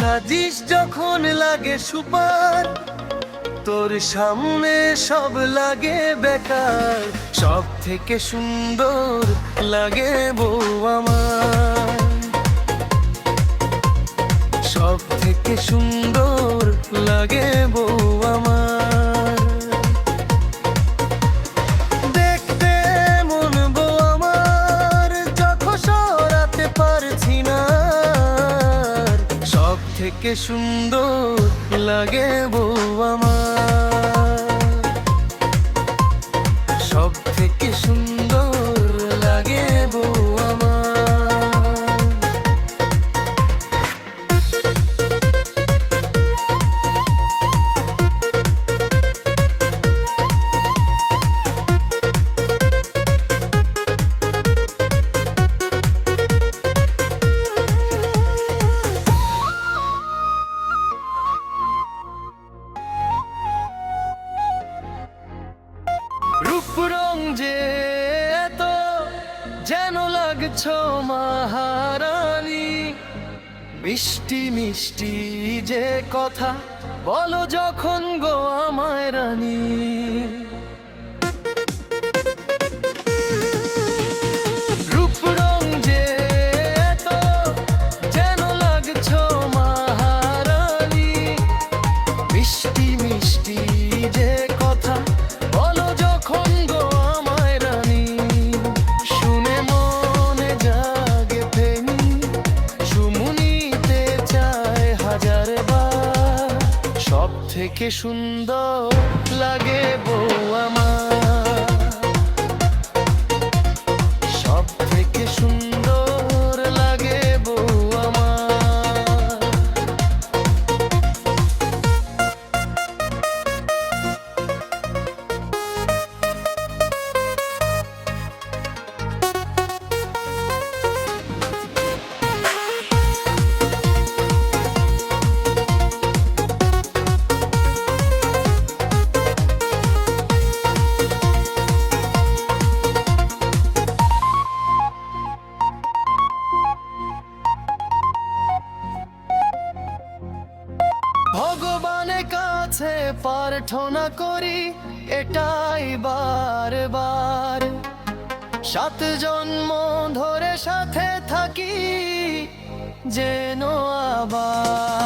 সাজিস যখন লাগে সুপার। তোর সামনে সব লাগে বেকার সব থেকে সুন্দর লাগে বউ আমার। সব থেকে সুন্দর লাগে বউ থেকে সুন্দর লাগে বউ আমার। যে তো যেন লাগছ মহারানী। মিষ্টি মিষ্টি যে কথা বলো যখন গো আমায় রানী। থেকে সুন্দর লাগে বউ। ভগবানের কাছে প্রার্থনা করি এটাই বারবার। সাত জন্ম ধরে সাথে থাকি যেন আবার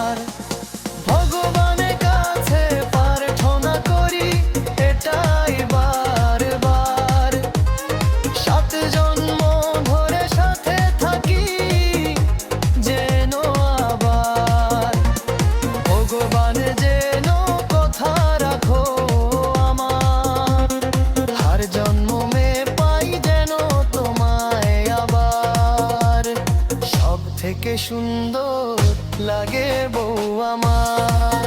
যেন কথা রাখো আমার? পাই যেন তোমায় আবার। সুন্দর লাগে বউ আমার।